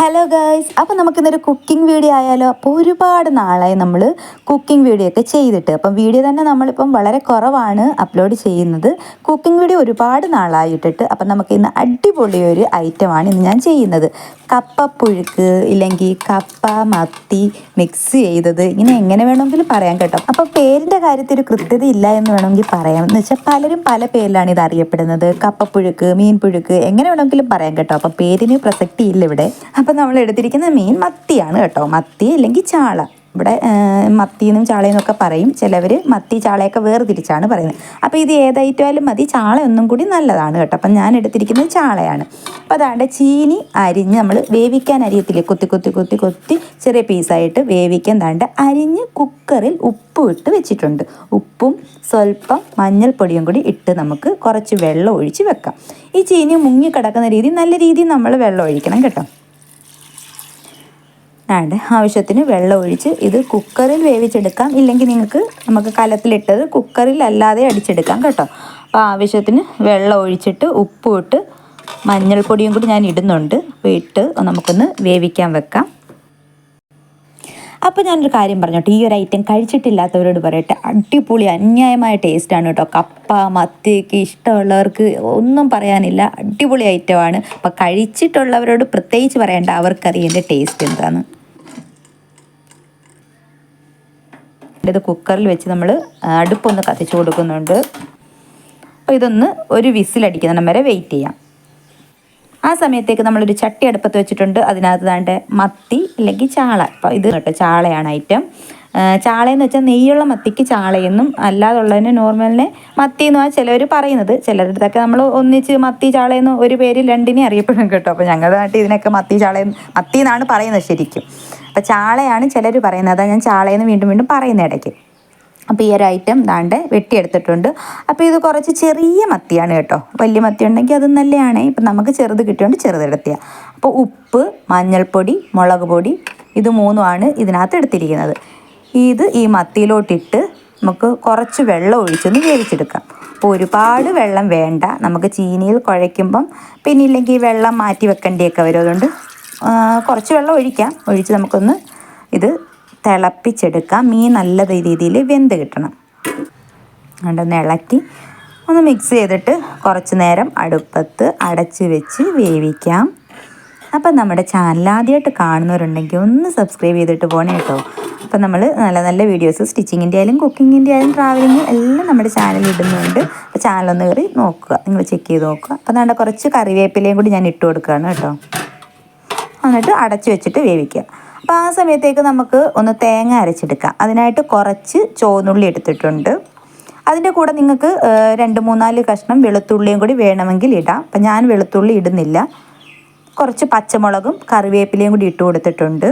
Hello girls അപ്പോൾ നമുക്കിന്നൊരു cooking video ആയാലോ? അപ്പോൾ ഒരുപാട് നാളായി നമ്മൾ കുക്കിംഗ് വീഡിയോ ഒക്കെ ചെയ്തിട്ട്. അപ്പം വീഡിയോ തന്നെ നമ്മളിപ്പം വളരെ കുറവാണ് അപ്ലോഡ് ചെയ്യുന്നത്. കുക്കിംഗ് വീഡിയോ ഒരുപാട് നാളായിട്ടിട്ട്. അപ്പം നമുക്ക് ഇന്ന് അടിപൊളി ഒരു ഐറ്റമാണ് ഇന്ന് ഞാൻ ചെയ്യുന്നത്. കപ്പപ്പുഴുക്ക് ഇല്ലെങ്കിൽ കപ്പ മത്തി മിക്സ് ചെയ്തത്. ഇങ്ങനെ എങ്ങനെ വേണമെങ്കിലും പറയാം കേട്ടോ. അപ്പോൾ പേരിന്റെ കാര്യത്തിൽ ഒരു കൃത്യത ഇല്ല എന്ന് വേണമെങ്കിൽ പറയാം. എന്ന് വെച്ചാൽ പലരും പല പേരിലാണ് ഇത് അറിയപ്പെടുന്നത്. കപ്പപ്പുഴുക്ക് മീൻപുഴുക്ക് എങ്ങനെ വേണമെങ്കിലും പറയാം കേട്ടോ. അപ്പം പേരിന് പ്രസക്തി ഇല്ല ഇവിടെ. അപ്പം നമ്മൾ എടുത്തിരിക്കുന്ന മീൻ മത്തിയാണ് കേട്ടോ. മത്തി അല്ലെങ്കിൽ ചാള. ഇവിടെ മത്തിയെന്നും ചാളയെന്നൊക്കെ പറയും. ചിലവർ മത്തി ചാളയൊക്കെ വേർതിരിച്ചാണ് പറയുന്നത്. അപ്പോൾ ഇത് ഏതായിട്ടാലും മതി. ചാള ഒന്നും കൂടി നല്ലതാണ് കേട്ടോ. അപ്പം ഞാൻ എടുത്തിരിക്കുന്നത് ചാളയാണ്. അപ്പോൾ അതാണ്ട് ചീനി അരിഞ്ഞ് നമ്മൾ വേവിക്കാൻ അരിയത്തില്ലേ? കുത്തി കുത്തി കുത്തി കുത്തി ചെറിയ പീസായിട്ട് വേവിക്കാൻ താണ്ട് അരിഞ്ഞ് കുക്കറിൽ ഉപ്പ് ഇട്ട് വെച്ചിട്ടുണ്ട്. ഉപ്പും സ്വല്പം മഞ്ഞൾപ്പൊടിയും കൂടി ഇട്ട് നമുക്ക് കുറച്ച് വെള്ളം ഒഴിച്ച് വെക്കാം. ഈ ചീനി മുങ്ങിക്കിടക്കുന്ന രീതി നല്ല രീതിയിൽ നമ്മൾ വെള്ളം ഒഴിക്കണം കേട്ടോ. ആണ്ട് ആവശ്യത്തിന് വെള്ളം ഒഴിച്ച് ഇത് കുക്കറിൽ വേവിച്ചെടുക്കാം. ഇല്ലെങ്കിൽ നിങ്ങൾക്ക് നമുക്ക് കലത്തിലിട്ടത് കുക്കറിൽ അല്ലാതെ അടിച്ചെടുക്കാം കേട്ടോ. അപ്പോൾ ആവശ്യത്തിന് വെള്ളം ഒഴിച്ചിട്ട് ഉപ്പും ഇട്ട് മഞ്ഞൾപ്പൊടിയും കൂടി ഞാൻ ഇടുന്നുണ്ട്. അപ്പോൾ ഇട്ട് നമുക്കൊന്ന് വേവിക്കാൻ വെക്കാം. അപ്പോൾ ഞാനൊരു കാര്യം പറഞ്ഞോട്ടെ ഈ ഒരു ഐറ്റം കഴിച്ചിട്ടില്ലാത്തവരോട് പറയട്ടെ. അടിപൊളി അന്യായമായ ടേസ്റ്റാണ് കേട്ടോ. കപ്പ മത്തിയൊക്കെ ഇഷ്ടമുള്ളവർക്ക് ഒന്നും പറയാനില്ല. അടിപൊളി ഐറ്റമാണ് അപ്പോൾ കഴിച്ചിട്ടുള്ളവരോട് പ്രത്യേകിച്ച് പറയേണ്ട. അവർക്കറിയേണ്ട ടേസ്റ്റ് എന്താണ് ഇത് കുക്കറിൽ വെച്ച് നമ്മൾ അടുപ്പൊന്ന് കത്തിച്ചു കൊടുക്കുന്നുണ്ട്. അപ്പോൾ ഇതൊന്ന് ഒരു വിസിലടിക്കുന്ന വരെ വെയിറ്റ് ചെയ്യാം. ആ സമയത്തേക്ക് നമ്മളൊരു ചട്ടി അടുപ്പത്ത് വെച്ചിട്ടുണ്ട്. അതിനകത്ത് താണ്ട് മത്തി അല്ലെങ്കിൽ ചാള. അപ്പോൾ ഇത് കേട്ടോ ചാളയാണ് ഐറ്റം ചാളയെന്ന് വെച്ചാൽ നെയ്യുള്ള മത്തിക്ക് ചാളയെന്നും അല്ലാതുള്ളതിന് നോർമലിനെ മത്തി എന്നാണ് ചിലവർ പറയുന്നത്. ചിലരുടെ അടുത്തൊക്കെ നമ്മൾ ഒന്നിച്ച് മത്തി ചാളയെന്ന് ഒരു പേര് രണ്ടിനെ അറിയപ്പെടും കേട്ടോ. അപ്പോൾ ഞങ്ങളുടെ നാട്ടിൽ ഇതിനൊക്കെ മത്തി ചാളയെന്ന് മത്തി എന്നാണ് പറയുന്നത് ശരിക്കും. അപ്പോൾ ചാളയാണ് ചിലർ പറയുന്നത്. അതാണ് ഞാൻ ചാളയെന്ന് വീണ്ടും വീണ്ടും പറയുന്ന ഇടയ്ക്ക്. അപ്പോൾ ഈ ഒരു ഐറ്റം ദാണ്ട് വെട്ടിയെടുത്തിട്ടുണ്ട്. അപ്പോൾ ഇത് കുറച്ച് ചെറിയ മത്തിയാണ് കേട്ടോ. വലിയ മത്തി ഉണ്ടെങ്കിൽ അത് നല്ലതാണ് ഇപ്പം നമുക്ക് ചെറുത് കിട്ടിയോണ്ട് ചെറുതെടുത്തിയ അപ്പോൾ ഉപ്പ് മഞ്ഞൾപ്പൊടി മുളക് പൊടി ഇത് മൂന്നുമാണ് ഇതിനകത്ത് എടുത്തിരിക്കുന്നത്. ഇത് ഈ മത്തിയിലോട്ടിട്ട് നമുക്ക് കുറച്ച് വെള്ളം ഒഴിച്ചൊന്ന് വേവിച്ചെടുക്കാം. അപ്പോൾ ഒരുപാട് വെള്ളം വേണ്ട. നമുക്ക് ചീനിയിൽ കുഴയ്ക്കുമ്പം പിന്നെ ഇല്ലെങ്കിൽ വെള്ളം മാറ്റി വെക്കേണ്ടിയൊക്കെ വരും. അതുകൊണ്ട് കുറച്ച് വെള്ളം ഒഴിക്കാം. ഒഴിച്ച് നമുക്കൊന്ന് ഇത് തിളപ്പിച്ചെടുക്കാം. മീൻ നല്ല രീതിയിൽ വെന്ത് കിട്ടണം. അതുകൊണ്ടൊന്ന് ഇളക്കി ഒന്ന് മിക്സ് ചെയ്തിട്ട് കുറച്ച് നേരം അടുപ്പത്ത് അടച്ച് വെച്ച് വേവിക്കാം. അപ്പം നമ്മുടെ ചാനൽ ആദ്യമായിട്ട് കാണുന്നവരുണ്ടെങ്കിൽ ഒന്ന് സബ്സ്ക്രൈബ് ചെയ്തിട്ട് പോകണേ കേട്ടോ. അപ്പം നമ്മൾ നല്ല നല്ല വീഡിയോസ് സ്റ്റിച്ചിങ്ങിന്റെ ആയാലും കുക്കിങ്ങിന്റെ ആയാലും ട്രാവലിങ്ങും എല്ലാം നമ്മുടെ ചാനലിൽ ഇടുന്നുണ്ട്. അപ്പോൾ ചാനലൊന്ന് കയറി നോക്കുക. നിങ്ങൾ ചെക്ക് ചെയ്ത് നോക്കുക. അപ്പം നമ്മുടെ കുറച്ച് കറിവേപ്പിലയും കൂടി ഞാൻ ഇട്ട് കൊടുക്കുകയാണ് കേട്ടോ. എന്നിട്ട് അടച്ചു വെച്ചിട്ട് വേവിക്കുക. അപ്പോൾ ആ സമയത്തേക്ക് നമുക്ക് ഒന്ന് തേങ്ങ അരച്ചെടുക്കാം. അതിനായിട്ട് കുറച്ച് ചോന്നുള്ളി എടുത്തിട്ടുണ്ട്. അതിന്റെ കൂടെ നിങ്ങൾക്ക് രണ്ട് മൂന്നാൽ കഷ്ണം വെളുത്തുള്ളിയും കൂടി വേണമെങ്കിൽ ഇടാം. അപ്പം ഞാൻ വെളുത്തുള്ളി ഇടുന്നില്ല. കുറച്ച് പച്ചമുളകും കറിവേപ്പിലയും കൂടി ഇട്ട് കൊടുത്തിട്ടുണ്ട്.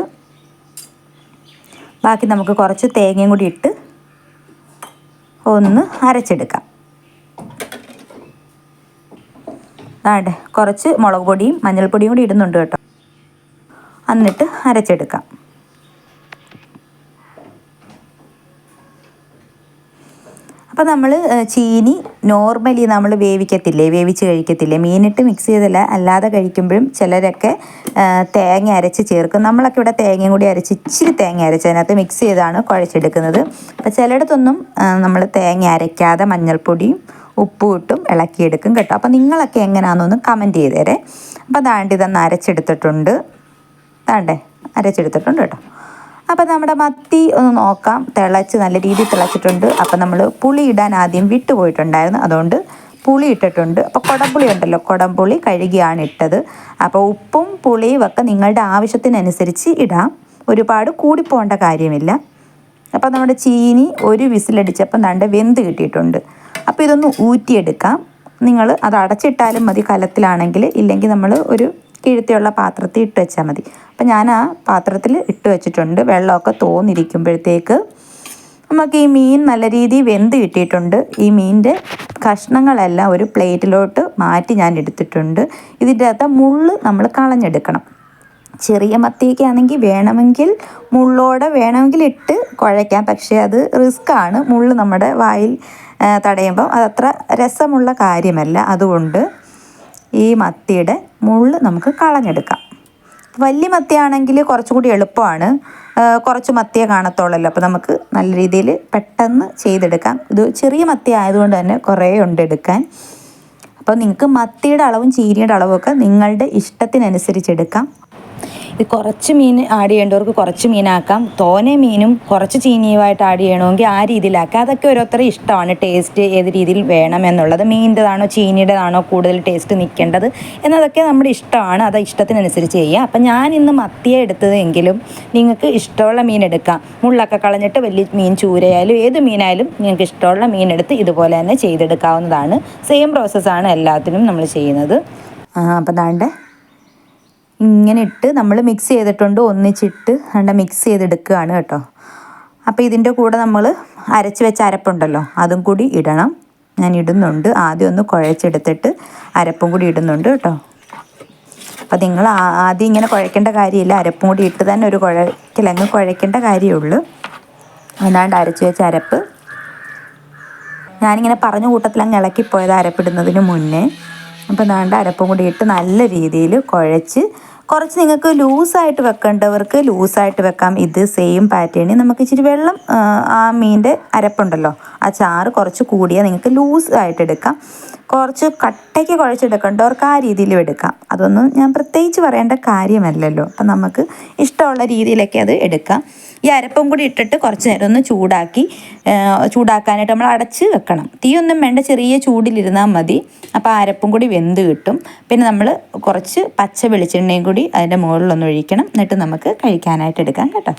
ബാക്കി നമുക്ക് കുറച്ച് തേങ്ങയും കൂടി ഇട്ട് ഒന്ന് അരച്ചെടുക്കാം. ആടെ കുറച്ച് മുളക് പൊടിയും മഞ്ഞൾപ്പൊടിയും കൂടി ഇടുന്നുണ്ട് കേട്ടോ. എന്നിട്ട് അരച്ചെടുക്കാം. അപ്പോൾ നമ്മൾ ചീനി നോർമലി നമ്മൾ വേവിക്കത്തില്ലേ? വേവിച്ച് കഴിക്കത്തില്ലേ? മീനിട്ട് മിക്സ് ചെയ്തല്ല അല്ലാതെ കഴിക്കുമ്പോഴും ചിലരൊക്കെ തേങ്ങ അരച്ച് ചേർക്കും. നമ്മളൊക്കെ ഇവിടെ തേങ്ങയും കൂടി അരച്ച് ഇച്ചിരി തേങ്ങ അരച്ച് അതിനകത്ത് മിക്സ് ചെയ്താണ് കുഴച്ചെടുക്കുന്നത്. അപ്പോൾ ചിലയിടത്തൊന്നും നമ്മൾ തേങ്ങ അരയ്ക്കാതെ മഞ്ഞൾപ്പൊടിയും ഉപ്പും ഇട്ടും ഇളക്കിയെടുക്കും കേട്ടോ. അപ്പോൾ നിങ്ങളൊക്കെ എങ്ങനെയാണെന്നൊന്ന് കമന്റ് ചെയ്തേരെ. അപ്പോൾ അതാണ്ട് ഇതൊന്ന് അരച്ചെടുത്തിട്ടുണ്ട്. താണ്ടേ അരച്ചെടുത്തിട്ടുണ്ട് കേട്ടോ. അപ്പോൾ നമ്മുടെ മത്തി ഒന്ന് നോക്കാം. തിളച്ച് നല്ല രീതിയിൽ തിളച്ചിട്ടുണ്ട്. അപ്പം നമ്മൾ പുളി ഇടാൻ ആദ്യം വിട്ടുപോയിട്ടുണ്ടായിരുന്നു അതുകൊണ്ട് പുളി ഇട്ടിട്ടുണ്ട്. അപ്പോൾ കുടംപുളി ഉണ്ടല്ലോ. കുടംപുളി കഴുകിയാണ് ഇട്ടത്. അപ്പോൾ ഉപ്പും പുളിയും ഒക്കെ നിങ്ങളുടെ ആവശ്യത്തിനനുസരിച്ച് ഇടാം. ഒരുപാട് കൂടിപ്പോകേണ്ട കാര്യമില്ല. അപ്പോൾ നമ്മുടെ ചീനി ഒരു വിസിലടിച്ചപ്പം ദണ്ട് വെന്ത് കിട്ടിയിട്ടുണ്ട്. അപ്പോൾ ഇതൊന്ന് ഊറ്റിയെടുക്കാം. നിങ്ങൾ അത് അടച്ചിട്ടാലും മതി കലത്തിലാണെങ്കിൽ. ഇല്ലെങ്കിൽ നമ്മൾ ഒരു കിഴുത്തിയുള്ള പാത്രത്തിൽ ഇട്ട് വെച്ചാൽ മതി. അപ്പം ഞാൻ ആ പാത്രത്തിൽ ഇട്ട് വെച്ചിട്ടുണ്ട്. വെള്ളമൊക്കെ തോന്നിരിക്കുമ്പോഴത്തേക്ക് നമുക്ക് ഈ മീൻ നല്ല രീതിയിൽ വെന്ത് കിട്ടിയിട്ടുണ്ട്. ഈ മീനിന്റെ കഷ്ണങ്ങളെല്ലാം ഒരു പ്ലേറ്റിലോട്ട് മാറ്റി ഞാൻ എടുത്തിട്ടുണ്ട്. ഇതിന്റെ അകത്ത് മുള്ള് നമ്മൾ കളഞ്ഞെടുക്കണം. ചെറിയ മത്തിയൊക്കെ ആണെങ്കിൽ വേണമെങ്കിൽ മുള്ളോടെ വേണമെങ്കിൽ ഇട്ട് കുഴയ്ക്കാം. പക്ഷേ അത് റിസ്ക് ആണ്. മുള്ള് നമ്മുടെ വായിൽ തടയുമ്പം അതത്ര രസമുള്ള കാര്യമല്ല. അതുകൊണ്ട് ഈ മത്തിയുടെ മുള്ള് നമുക്ക് കളഞ്ഞെടുക്കാം. വലിയ മത്തിയാണെങ്കിൽ കുറച്ചുകൂടി എളുപ്പമാണ്. കുറച്ച് മത്തിയെ കാണത്തുള്ളല്ലോ. അപ്പോൾ നമുക്ക് നല്ല രീതിയിൽ പെട്ടെന്ന് ചെയ്തെടുക്കാം. ഇത് ചെറിയ മത്തി ആയതുകൊണ്ട് തന്നെ കുറേ ഉണ്ട് എടുക്കാൻ. അപ്പോൾ നിങ്ങൾക്ക് മത്തിയുടെ അളവും ചീനിയുടെ അളവും ഒക്കെ നിങ്ങളുടെ ഇഷ്ടത്തിനനുസരിച്ച് എടുക്കാം. കുറച്ച് മീൻ ആഡ് ചെയ്യേണ്ടവർക്ക് കുറച്ച് മീനാക്കാം. തോനെ മീനും കുറച്ച് ചീനിയുമായിട്ട് ആഡ് ചെയ്യണമെങ്കിൽ ആ രീതിയിലാക്കാം അതൊക്കെ ഓരോരുത്തരുടെ ഇഷ്ടമാണ്. ടേസ്റ്റ് ഏത് രീതിയിൽ വേണം എന്നുള്ളത്. മീനിന്റെതാണോ ചീനിയുടേതാണോ കൂടുതൽ ടേസ്റ്റ് നിൽക്കേണ്ടത് എന്നതൊക്കെ നമ്മുടെ ഇഷ്ടമാണ്. അത് ഇഷ്ടത്തിനനുസരിച്ച് ചെയ്യുക. അപ്പം ഞാൻ ഇന്ന് മത്തിയെ എടുത്തതെങ്കിലും നിങ്ങൾക്ക് ഇഷ്ടമുള്ള മീൻ എടുക്കാം. മുള്ളൊക്കെ കളഞ്ഞിട്ട് വലിയ മീൻ ചൂരയായാലും ഏത് മീനായാലും നിങ്ങൾക്ക് ഇഷ്ടമുള്ള മീൻ എടുത്ത് ഇതുപോലെ തന്നെ ചെയ്തെടുക്കാവുന്നതാണ്. സെയിം പ്രോസസ്സാണ് എല്ലാത്തിനും നമ്മൾ ചെയ്യുന്നത്. അപ്പം ദാണ്ട് ഇങ്ങനെ ഇട്ട് നമ്മൾ മിക്സ് ചെയ്തിട്ടുണ്ട് ഒന്നിച്ചിട്ട് കണ്ട മിക്സ് ചെയ്തെടുക്കുകയാണ് കേട്ടോ. അപ്പോൾ ഇതിന്റെ കൂടെ നമ്മൾ അരച്ച് വെച്ച അരപ്പുണ്ടല്ലോ അതും കൂടി ഇടണം. ഞാൻ ഇടുന്നുണ്ട്. ആദ്യം ഒന്ന് കുഴച്ചെടുത്തിട്ട് അരപ്പും കൂടി ഇടുന്നുണ്ട് കേട്ടോ. അപ്പോൾ നിങ്ങൾ ആദ്യം ഇങ്ങനെ കുഴക്കേണ്ട കാര്യമില്ല. അരപ്പും കൂടി ഇട്ട് തന്നെ ഒരു കുഴക്കിലങ്ങ് കുഴക്കേണ്ട കാര്യമുള്ളൂ. അതാണ്ട് അരച്ച് വെച്ച അരപ്പ്. ഞാനിങ്ങനെ പറഞ്ഞ കൂട്ടത്തിൽ അങ്ങ് ഇളക്കിപ്പോയത് അരപ്പിടുന്നതിന് മുന്നേ. അപ്പോൾ നാണ്ട അരപ്പും കൂടി ഇട്ട് നല്ല രീതിയിൽ കുഴച്ച് കുറച്ച് നിങ്ങൾക്ക് ലൂസായിട്ട് വെക്കേണ്ടവർക്ക് ലൂസായിട്ട് വെക്കാം. ഇത് സെയിം പാറ്റേണിൽ നമുക്ക് ഇച്ചിരി വെള്ളം ആ, മീന്റെ അരപ്പുണ്ടല്ലോ. ആ ചാറ് കുറച്ച് കൂടിയാൽ നിങ്ങൾക്ക് ലൂസായിട്ട് എടുക്കാം. കുറച്ച് കട്ടയ്ക്ക് കുഴച്ചെടുക്കേണ്ടവർക്ക് ആ രീതിയിലും എടുക്കാം. അതൊന്നും ഞാൻ പ്രത്യേകിച്ച് പറയേണ്ട കാര്യമല്ലല്ലോ. അപ്പം നമുക്ക് ഇഷ്ടമുള്ള രീതിയിലൊക്കെ അത് എടുക്കാം. ഈ അരപ്പും കൂടി ഇട്ടിട്ട് കുറച്ച് നേരം ഒന്ന് ചൂടാക്കി ചൂടാക്കാനായിട്ട് നമ്മൾ അടച്ച് വെക്കണം. തീയൊന്നും വേണ്ട ചെറിയ ചൂടിലിരുന്നാൽ മതി. അപ്പോൾ അരപ്പും കൂടി വെന്ത് കിട്ടും. പിന്നെ നമ്മൾ കുറച്ച് പച്ച വെളിച്ചെണ്ണയും കൂടി അതിന്റെ മുകളിലൊന്ന് ഒഴിക്കണം. എന്നിട്ട് നമുക്ക് കഴിക്കാനായിട്ട് എടുക്കാം കേട്ടോ.